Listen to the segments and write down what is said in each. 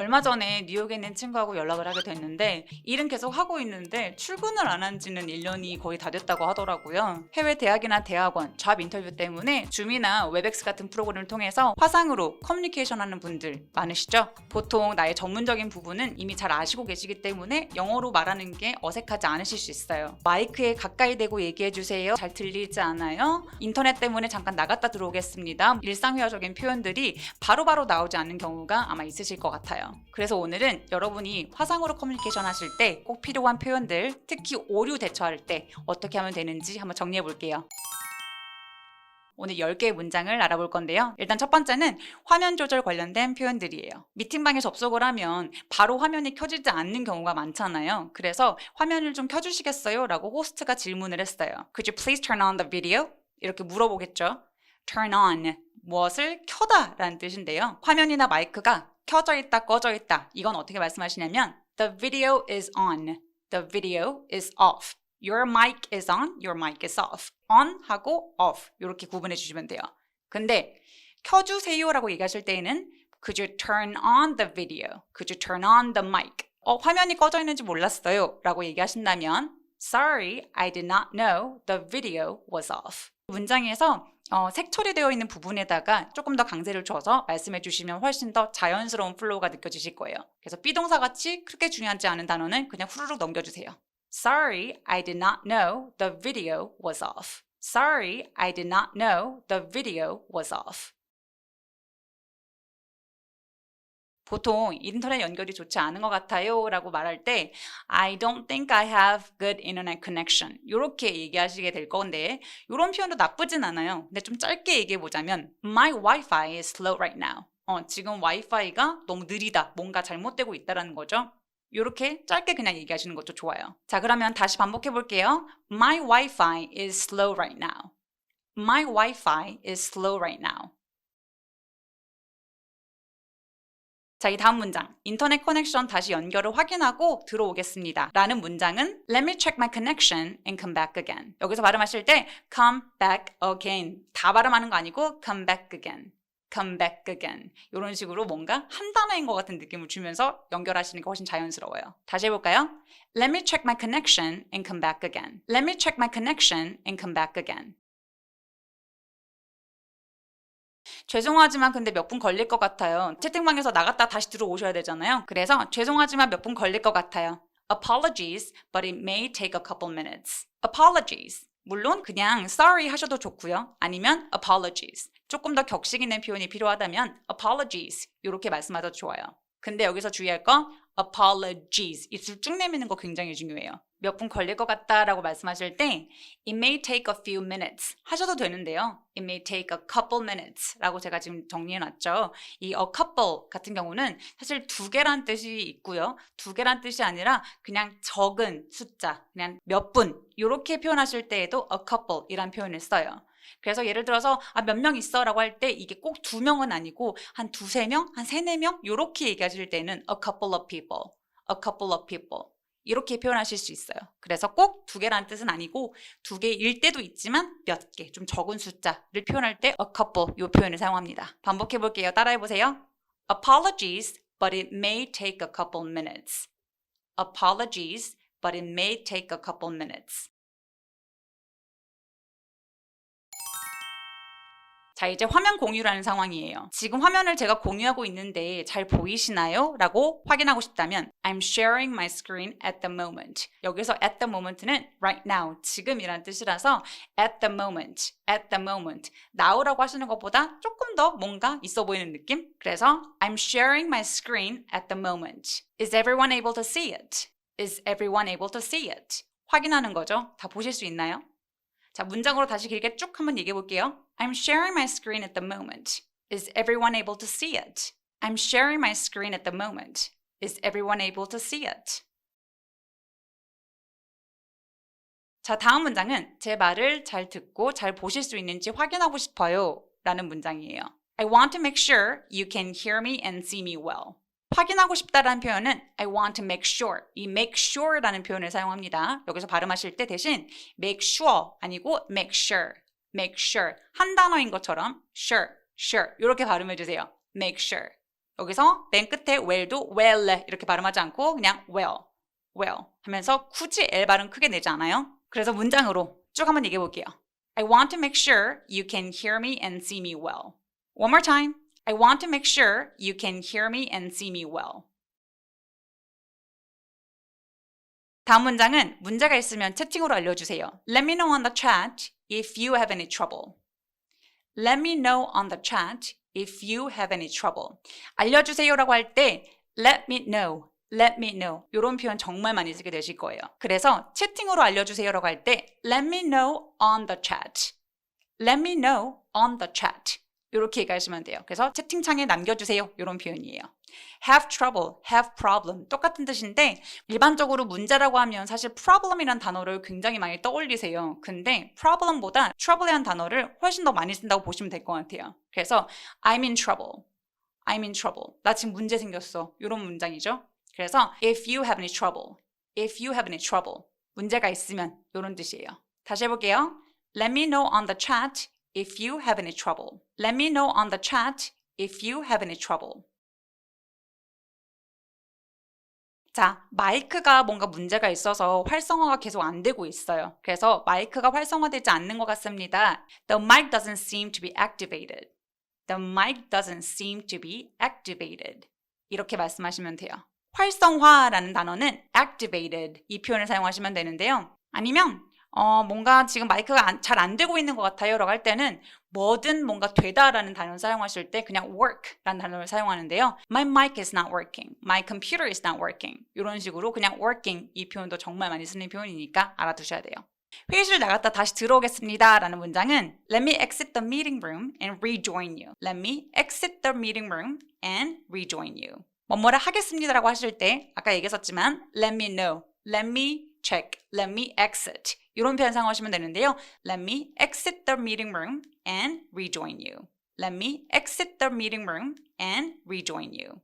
얼마 전에 뉴욕에 있는 친구하고 연락을 하게 됐는데 일은 계속 하고 있는데 출근을 안 한 지는 1년이 거의 다 됐다고 하더라고요. 해외 대학이나 대학원, 잡 인터뷰 때문에 줌이나 웹엑스 같은 프로그램을 통해서 화상으로 커뮤니케이션 하는 분들 많으시죠? 보통 나의 전문적인 부분은 이미 잘 아시고 계시기 때문에 영어로 말하는 게 어색하지 않으실 수 있어요. 마이크에 가까이 대고 얘기해 주세요. 잘 들리지 않아요? 인터넷 때문에 잠깐 나갔다 들어오겠습니다. 일상회화적인 표현들이 바로바로 나오지 않는 경우가 아마 있으실 것 같아요. 그래서 오늘은 여러분이 화상으로 커뮤니케이션 하실 때 꼭 필요한 표현들, 특히 오류 대처할 때 어떻게 하면 되는지 한번 정리해 볼게요. 오늘 10개의 문장을 알아볼 건데요. 일단 첫 번째는 화면 조절 관련된 표현들이에요. 미팅방에 접속을 하면 바로 화면이 켜지지 않는 경우가 많잖아요. 그래서 화면을 좀 켜주시겠어요? 라고 호스트가 질문을 했어요. Could you please turn on the video? 이렇게 물어보겠죠. turn on 무엇을 켜다 라는 뜻인데요. 화면이나 마이크가 켜져 있다, 꺼져 있다. 이건 어떻게 말씀하시냐면 The video is on. The video is off. Your mic is on. Your mic is off. on 하고 off 이렇게 구분해 주시면 돼요. 근데 켜주세요라고 얘기하실 때에는 Could you turn on the video? Could you turn on the mic? 어, 화면이 꺼져 있는지 몰랐어요. 라고 얘기하신다면 Sorry, I did not know the video was off. 문장에서 어, 색 처리되어 있는 부분에다가 조금 더 강세를 줘서 말씀해 주시면 훨씬 더 자연스러운 플로우가 느껴지실 거예요. 그래서 비동사 같이 그렇게 중요하지 않은 단어는 그냥 후루룩 넘겨주세요. Sorry, I did not know the video was off. Sorry, I did not know the video was off. 보통 인터넷 연결이 좋지 않은 것 같아요 라고 말할 때 I don't think I have good internet connection. 이렇게 얘기하시게 될 건데 이런 표현도 나쁘진 않아요. 근데 좀 짧게 얘기해 보자면 My Wi-Fi is slow right now. 어, 지금 와이파이가 너무 느리다. 뭔가 잘못되고 있다라는 거죠. 이렇게 짧게 그냥 얘기하시는 것도 좋아요. 자 그러면 다시 반복해 볼게요. My Wi-Fi is slow right now. My Wi-Fi is slow right now 자, 이 다음 문장. 인터넷 커넥션 다시 연결을 확인하고 들어오겠습니다. 라는 문장은 Let me check my connection and come back again. 여기서 발음하실 때 come back again. 다 발음하는 거 아니고 come back again. come back again. 이런 식으로 뭔가 한 단어인 것 같은 느낌을 주면서 연결하시는 게 훨씬 자연스러워요. 다시 해볼까요? Let me check my connection and come back again. Let me check my connection and come back again. 죄송하지만 근데 몇 분 걸릴 것 같아요. 채팅방에서 나갔다 다시 들어오셔야 되잖아요. 그래서 죄송하지만 몇 분 걸릴 것 같아요. Apologies, but it may take a couple minutes. Apologies. 물론 그냥 sorry 하셔도 좋고요. 아니면 apologies. 조금 더 격식 있는 표현이 필요하다면 apologies 이렇게 말씀하셔도 좋아요. 근데 여기서 주의할 건 apologies 입술 쭉 내미는 거 굉장히 중요해요. 몇 분 걸릴 것 같다라고 말씀하실 때 it may take a few minutes 하셔도 되는데요. it may take a couple minutes라고 제가 지금 정리해 놨죠. 이 a couple 같은 경우는 사실 두 개란 뜻이 있고요. 두 개란 뜻이 아니라 그냥 적은 숫자, 그냥 몇 분 이렇게 표현하실 때에도 a couple이란 표현을 써요. 그래서 예를 들어서 아, 몇 명 있어 라고 할 때 이게 꼭 두 명은 아니고 한 두세 명, 한 세네 명 이렇게 얘기하실 때는 a couple of people, a couple of people 이렇게 표현하실 수 있어요. 그래서 꼭 두 개라는 뜻은 아니고 두 개일 때도 있지만 몇 개, 좀 적은 숫자를 표현할 때 a couple 이 표현을 사용합니다. 반복해 볼게요. 따라해 보세요. Apologies, but it may take a couple minutes. Apologies, but it may take a couple minutes. 자, 이제 화면 공유라는 상황이에요. 지금 화면을 제가 공유하고 있는데 잘 보이시나요? 라고 확인하고 싶다면 I'm sharing my screen at the moment. 여기서 at the moment는 right now, 지금이라는 뜻이라서 at the moment, at the moment. now라고 하시는 것보다 조금 더 뭔가 있어 보이는 느낌? 그래서 I'm sharing my screen at the moment. Is everyone able to see it? Is everyone able to see it? 확인하는 거죠. 다 보실 수 있나요? 자, 문장으로 다시 길게 쭉 한번 얘기해 볼게요. I'm sharing my screen at the moment. Is everyone able to see it? I'm sharing my screen at the moment. Is everyone able to see it? 자, 다음 문장은 제 말을 잘 듣고 잘 보실 수 있는지 확인하고 싶어요. 라는 문장이에요. I want to make sure you can hear me and see me well. 확인하고 싶다라는 표현은 I want to make sure. 이 make sure라는 표현을 사용합니다. 여기서 발음하실 때 대신 make sure 아니고 make sure. make sure. 한 단어인 것처럼 sure, sure. 이렇게 발음해 주세요. make sure. 여기서 맨 끝에 well도 well 이렇게 발음하지 않고 그냥 well, well 하면서 굳이 L 발음 크게 내지 않아요. 그래서 문장으로 쭉 한번 얘기해 볼게요. I want to make sure you can hear me and see me well. One more time. I want to make sure you can hear me and see me well. 다음 문장은 문제가 있으면 채팅으로 알려주세요. Let me know on the chat if you have any trouble. Let me know on the chat if you have any trouble. 알려주세요라고 할 때 let me know, let me know 이런 표현 정말 많이 쓰게 되실 거예요. 그래서 채팅으로 알려주세요라고 할 때 let me know on the chat. Let me know on the chat. 이렇게 얘기하시면 돼요. 그래서 채팅창에 남겨주세요. 이런 표현이에요. have trouble, have problem 똑같은 뜻인데 일반적으로 문제라고 하면 사실 problem이란 단어를 굉장히 많이 떠올리세요. 근데 problem보다 trouble이란 단어를 훨씬 더 많이 쓴다고 보시면 될 것 같아요. 그래서 I'm in trouble, I'm in trouble. 나 지금 문제 생겼어. 이런 문장이죠. 그래서 if you have any trouble, if you have any trouble 문제가 있으면 이런 뜻이에요. 다시 해볼게요. Let me know on the chat if you have any trouble. Let me know on the chat if you have any trouble. 자, 마이크가 뭔가 문제가 있어서 활성화가 계속 안 되고 있어요. 그래서 마이크가 활성화되지 않는 것 같습니다. The mic doesn't seem to be activated. The mic doesn't seem to be activated. 이렇게 말씀하시면 돼요. 활성화라는 단어는 activated 이 표현을 사용하시면 되는데요. 아니면 어, 뭔가 지금 마이크가 잘 안 되고 있는 것 같아요. 라고 할 때는 뭐든 뭔가 되다라는 단어를 사용하실 때 그냥 work라는 단어를 사용하는데요. My mic is not working. My computer is not working. 이런 식으로 그냥 working 이 표현도 정말 많이 쓰는 표현이니까 알아두셔야 돼요. 회의실 나갔다 다시 들어오겠습니다 라는 문장은 Let me exit the meeting room and rejoin you. Let me exit the meeting room and rejoin you. 뭐뭐를 하겠습니다 라고 하실 때 아까 얘기했었지만 Let me know. Let me check. Let me exit. 이런 표현 사용하시면 되는데요. Let me exit the meeting room and rejoin you. Let me exit the meeting room and rejoin you.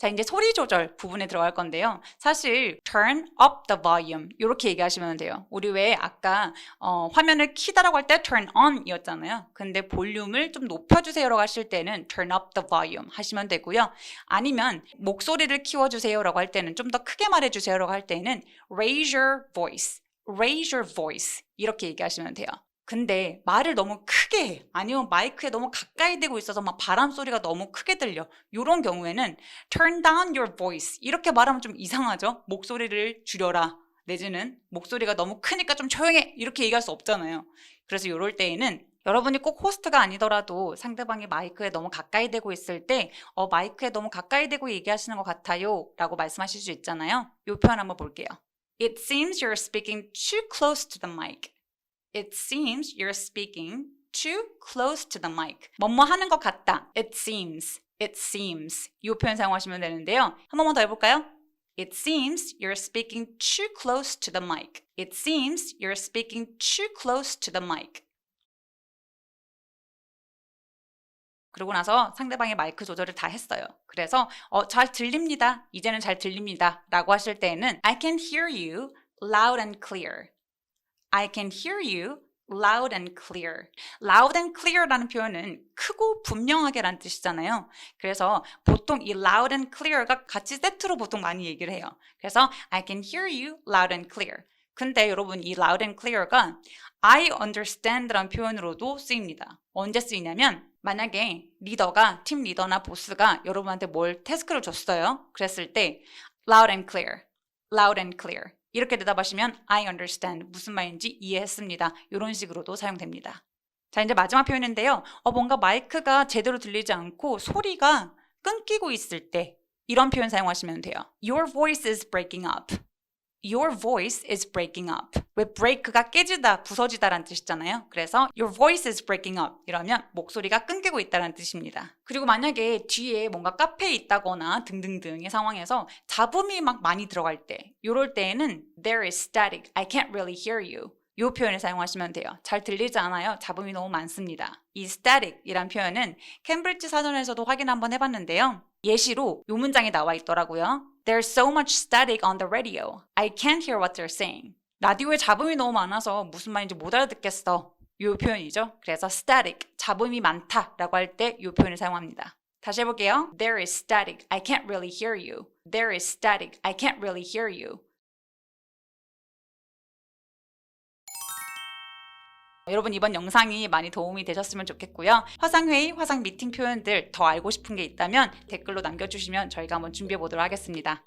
자, 이제 소리 조절 부분에 들어갈 건데요. 사실 turn up the volume 이렇게 얘기하시면 돼요. 우리 왜 아까 어, 화면을 키다라고 할 때 turn on 이었잖아요. 근데 볼륨을 좀 높여주세요라고 하실 때는 turn up the volume 하시면 되고요. 아니면 목소리를 키워주세요라고 할 때는 좀 더 크게 말해주세요라고 할 때는 raise your voice, raise your voice 이렇게 얘기하시면 돼요. 근데 말을 너무 크게 해. 아니면 마이크에 너무 가까이 대고 있어서 막 바람 소리가 너무 크게 들려. 이런 경우에는 turn down your voice 이렇게 말하면 좀 이상하죠. 목소리를 줄여라. 내지는 목소리가 너무 크니까 좀 조용해 이렇게 얘기할 수 없잖아요. 그래서 이럴 때에는 여러분이 꼭 호스트가 아니더라도 상대방이 마이크에 너무 가까이 대고 있을 때 어, 마이크에 너무 가까이 대고 얘기하시는 것 같아요 라고 말씀하실 수 있잖아요. 이 표현 한번 볼게요. It seems you're speaking too close to the mic. It seems you're speaking too close to the mic. 뭐뭐 하는 것 같다. It seems. It seems. 이 표현 사용하시면 되는데요. 한 번만 더 해볼까요? It seems you're speaking too close to the mic. It seems you're speaking too close to the mic. 그러고 나서 상대방의 마이크 조절을 다 했어요. 그래서 어, 잘 들립니다. 이제는 잘 들립니다. 라고 하실 때에는 I can hear you loud and clear. I can hear you loud and clear. loud and clear라는 표현은 크고 분명하게라는 뜻이잖아요. 그래서 보통 이 loud and clear가 같이 세트로 보통 많이 얘기를 해요. 그래서 I can hear you loud and clear. 근데 여러분 이 loud and clear가 I understand라는 표현으로도 쓰입니다. 언제 쓰이냐면 만약에 리더가 팀 리더나 보스가 여러분한테 뭘 태스크를 줬어요. 그랬을 때 loud and clear, loud and clear 이렇게 대답하시면 I understand 무슨 말인지 이해했습니다. 이런 식으로도 사용됩니다. 자 이제 마지막 표현인데요. 어, 뭔가 마이크가 제대로 들리지 않고 소리가 끊기고 있을 때 이런 표현 사용하시면 돼요. Your voice is breaking up. Your voice is breaking up. 왜 break가 깨지다, 부서지다라는 뜻이잖아요. 그래서 your voice is breaking up 이러면 목소리가 끊기고 있다는 뜻입니다. 그리고 만약에 뒤에 뭔가 카페에 있다거나 등등등의 상황에서 잡음이 막 많이 들어갈 때 이럴 때에는 there is static. I can't really hear you. 이 표현을 사용하시면 돼요. 잘 들리지 않아요. 잡음이 너무 많습니다. 이 static이란 표현은 캠브리지 사전에서도 확인 한번 해봤는데요. 예시로 이 문장이 나와 있더라고요. There's so much static on the radio. I can't hear what they're saying. 라디오에 잡음이 너무 많아서 무슨 말인지 못 알아듣겠어. 이 표현이죠. 그래서 static, 잡음이 많다라고 할때이 표현을 사용합니다. 다시 해볼게요. There is static. I can't really hear you. There is static. I can't really hear you. 여러분 이번 영상이 많이 도움이 되셨으면 좋겠고요. 화상회의, 화상 미팅 표현들 더 알고 싶은 게 있다면 댓글로 남겨주시면 저희가 한번 준비해 보도록 하겠습니다.